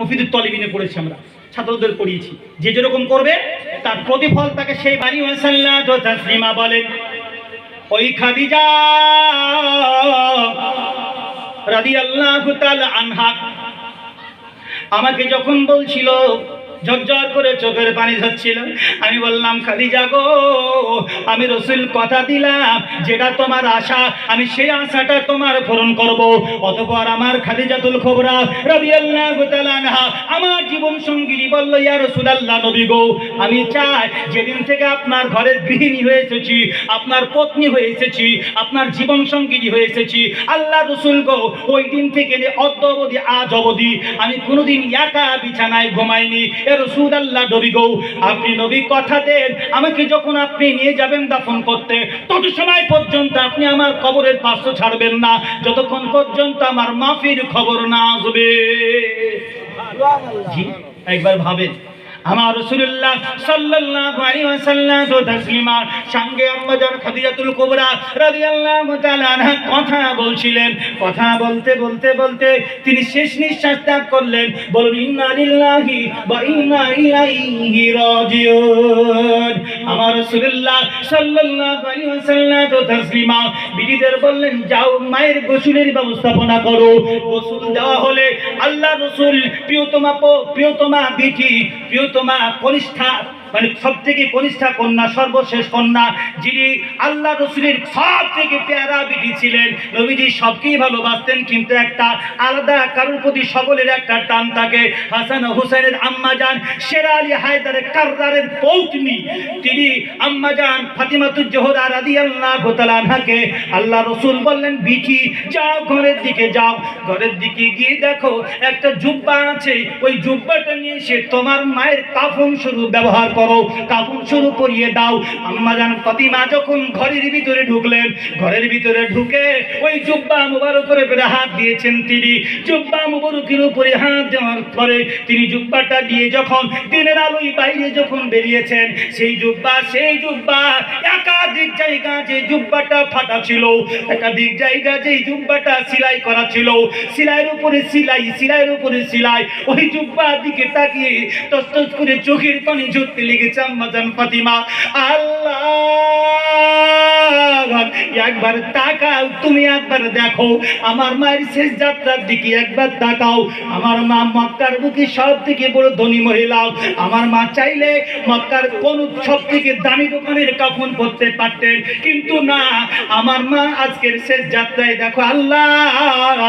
মফিদুর তলিবিনে পড়েছি আমরা, ছাত্রদের পড়িয়েছি। যে যেরকম করবে, তার প্রতিফল তাকে সেই ওয়াসাল্লাহ তাসলিমা বলেন। ওই খাদিজা রাদি আল্লাহ আনহাক আমাকে যখন বলছিল ঝরঝর করে চোখের পানি ঝরছিল আমি বললাম, খাদিজা গো, আমি রসুল কথা দিলাম, যেটা তোমার আশা, আমি সেই আশাটা তোমার পূরণ করব। অতপর আমার খাদিজাতুল খবরা তাআলা আনহা আমার জীবন সঙ্গিনী বলল, ইয়া রাসূলুল্লাহ নবী গো, আমি চাই যেদিন থেকে আপনার ঘরের গৃহিণী হয়ে এসেছি, আপনার পত্নী হয়ে এসেছি, আপনার জীবন সঙ্গিনী হয়ে এসেছি, আল্লাহ রসুল গো, ওই দিন থেকে অদ্য অবধি আজ অবধি আমি কোনোদিন একা বিছানায় ঘুমাইনি রসুল আল্লাহ নবী গৌ আপনি নবী কথা দেন। আমাকে যখন আপনি নিয়ে যাবেন দাফন করতে তত সময় পর্যন্ত আপনি আমার কবরের পার্শ্ব ছাড়বেন না। যতক্ষণ পর্যন্ত আমার মাফির খবর না আসবে। একবার ভাবেন। আমার রাসূলুল্লাহ সাল্লাল্লাহু আলাইহি ওয়াসাল্লাম তো তাসলিমার সঙ্গে আম্মাজান খাদিজাতুল কুবরা রাদিয়াল্লাহু তাআলা কথা বলছিলেন। কথা বলতে বলতে বলতে তিনি শেষ নিঃশ্বাস ত্যাগ করলেন। বলুন, ইন্না লিল্লাহি ওয়া ইন্না ইলাইহি রাজিউন। আমার রাসূলুল্লাহ সাল্লাল্লাহু আলাইহি ওয়াসাল্লাম তো তাসলিমা। বিবিদের বললেন, যাও, মায়ের গোসলের ব্যবস্থাপনা করো। গোসল দেওয়া হলে আল্লাহ রসুল প্রিয়তমা প্রিয়তমা বিটি, প্রিয়তমা কনিষ্ঠা মানে সব থেকে কনিষ্ঠা কন্যা, সর্বশেষ কন্যা, যিনি আল্লাহ রসুলের সব থেকে পেয়ারা বিধি ছিলেন নবীজি সবকেই ভালোবাসতেন, কিন্তু একটা আলাদা, কারোর প্রতি সকলের একটা টান থাকে। হাসান হুসেনের আম্মা যান সেরা আলী হায়দারের কারদারের পৌতনি। তিনি আম্মা যান ফাতিমাতুজ জোহরা রাদিয়াল্লাহু তাআলা আনহাকে আল্লাহ রসুল বললেন, বিঠি, যাও ঘরের দিকে যাও। ঘরের দিকে গিয়ে দেখো, একটা জুব্বা আছে। ওই জুব্বাটা নিয়ে সে তোমার মায়ের কাফন শুরু ব্যবহার করো। কাফন শুরু করিয়ে দাও। আম্মা জান ফাতিমা যখন ঘরের ভিতরে ঢুকলেন, ঘরের ভিতরে ঢুকে ওই জুব্বা মুবারক করে পেরে হাত দিয়েছেন তিনি। জুব্বা মুবারকের উপরে হাত দেওয়ার পরে তিনি জুব্বাটা দিয়ে যখন দিনের আলোয় বাইরে যখন বেরিয়েছেন, সেই জুব্বা সেই জুব্বা, একাধিক জায়গা যে জুব্বাটা ফাটা ছিল, একাধিক জায়গা যে জুব্বাটা সেলাই করা ছিল, সেলাইয়ের উপরে সেলাই, সেলাইয়ের উপরে সেলাই, ওই জুব্বার দিকে তাকিয়ে তস তস করে চোখের পানি ঝরতে লেগেছে আম্মাজান ফাতিমা আল্লাহ একবার তাকাও, তুমি একবার দেখো। আমার মায়ের শেষ যাত্রার দিকে একবার তাকাও। আমার মা মক্কার বুকে সব থেকে বড় ধনী মহিলা। আমার মা চাইলে মক্কার কোন সব থেকে দামি দোকানের কাফন করতে পারতেন। কিন্তু না, আমার মা আজকের শেষ যাত্রায় দেখো আল্লাহ,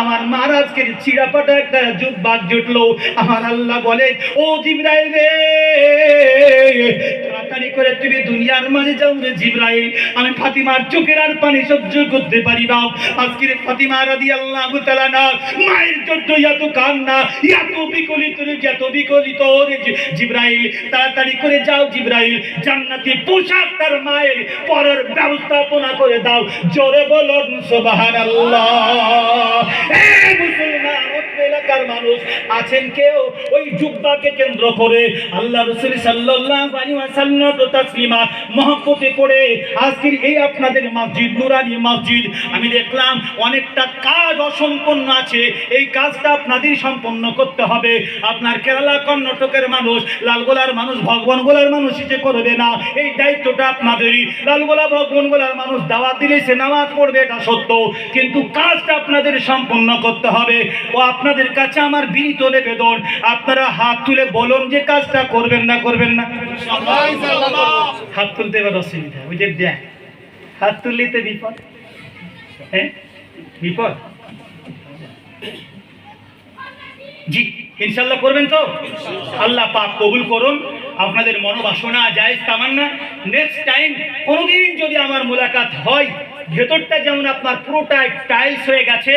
আমার মার আজকের চিরাপাটা একটা জুব্বাক জুটলো। আমার আল্লাহ বলে, ও জিব্রাইল রে তাড়াতাড়ি করে তুমি দুনিয়ার মাঝে যাও রে জিব্রাইল। আমি ফাতিমার চোখের আর পানি সহ্য করতে পারি না। আজকের ফাতিমা রাদি আল্লাহ না, মায়ের জন্য এত কান্না, এত বিকলিত রে, এত বিকলিত রে জিব্রাইল। তাড়াতাড়ি করে যাও জিব্রাইল। জান্নাতি পোশাক তার মায়ের পরের ব্যবস্থাপনা করে দাও। জোরে বলুন, সুবহানাল্লাহ। এ মুসলমান! এলাকার মানুষ আছেন কেউ? ওই জুব্বাকে কেন্দ্র করে আল্লাহ রসুল আলাইহি তাসলিমা মহব্বতে করে আজকের এই আপনাদের মসজিদ, নুরানি মসজিদ, আমি দেখলাম অনেকটা কাজ অসম্পন্ন আছে। এই কাজটা আপনাদের সম্পন্ন করতে হবে। আপনার কেরালা কর্ণাটকের মানুষ, লালগোলার মানুষ, ভগবানগোলার মানুষ যে করবে না। এই দায়িত্বটা আপনাদেরই। লালগোলা ভগবান ভগবানগোলার মানুষ দাওয়াত দিলে সে নামাজ পড়বে, এটা সত্য। কিন্তু কাজটা আপনাদের সম্পন্ন করতে হবে। ও আপনাদের কাছে আমার বিনীত নিবেদন। আপনারা হাত তুলে বলুন যে কাজটা করবেন না করবেন না। হাত তুলতে এবার অসুবিধা ওই যে দেখ। হাত তুললেই তো বিপদ। হ্যাঁ? বিপদ? জি ইনশাল্লাহ করবেন তো? আল্লাহ পাক কবুল করুন। আপনাদের মনোবাসনা যায় তামান্না। নেক্সট টাইম কোনোদিন যদি আমার মোলাকাত হয় ভেতরটা যেমন আপনার পুরোটা টাইলস হয়ে গেছে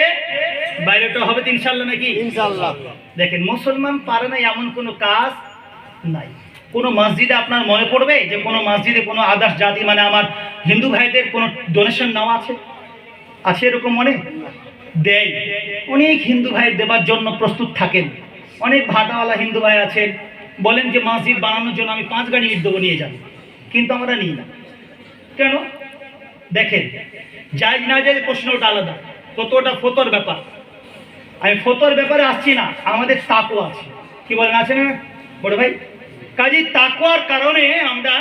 বাইরেটা হবে তো ইনশাল্লাহ নাকি? ইনশাআল্লাহ। দেখেন মুসলমান পারে না এমন কোনো কাজ নাই। কোনো মসজিদে আপনার মনে পড়বে যে কোনো মসজিদে কোনো আদার্স জাতি মানে আমার হিন্দু ভাইদের কোনো ডোনেশন নেওয়া আছে? আছে এরকম মনে? দেয়। অনেক হিন্দু ভাই দেবার জন্য প্রস্তুত থাকেন। অনেক ভাটাওয়ালা হিন্দু ভাই আছেন। বলেন যে মসজিদ বানানোর জন্য আমি পাঁচ গাড়ি ইট দেবো নিয়ে যাব কিন্তু আমরা নিই না। কেন? দেখেন যাই না যাই প্রশ্নটা আলাদা। কতটা ফতর ব্যাপার। আমি ফতোর ব্যাপারে আসছি না, আমাদের তাকু আছে। কি বলেন, আছে না? বড় ভাই? কাজী তাকোয়ার কারণে আমরা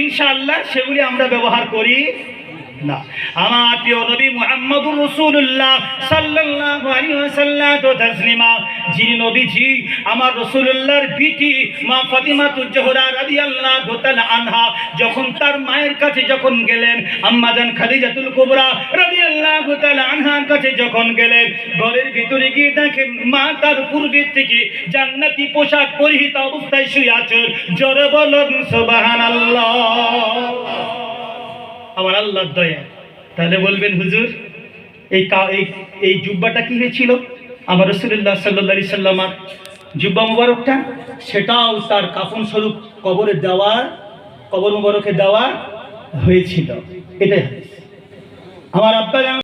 ইনশাআল্লাহ সেগুলি আমরা ব্যবহার করি। না। আমার প্রিয় আমার মা আনহা, যখন তার মায়ের কাছে যখন গেলেন আম্মাজান খাদিজাতুল কুবরা রাদিয়াল্লাহু আনহার কাছে যখন গেলেন, ঘরের ভিতরে গিয়ে দেখেন মা তার পূর্বের থেকে জান্নাতি পোশাক পরিহিত অবস্থায় শুয়ে আছেন। জোরে বলুন, সুবহানাল্লাহ। আমার আল্লাহর দয়া। তাহলে বলবেন, হুজুর, এই এই জুব্বাটা কি হয়েছিল? আমার রসুল্লাহ সাল্লি সাল্লামার জুব্বা মুবারকটা, সেটাও তার কাফন স্বরূপ কবরে দেওয়া, কবর মুবারকে দেওয়া হয়েছিল। এটাই আমার আব্বা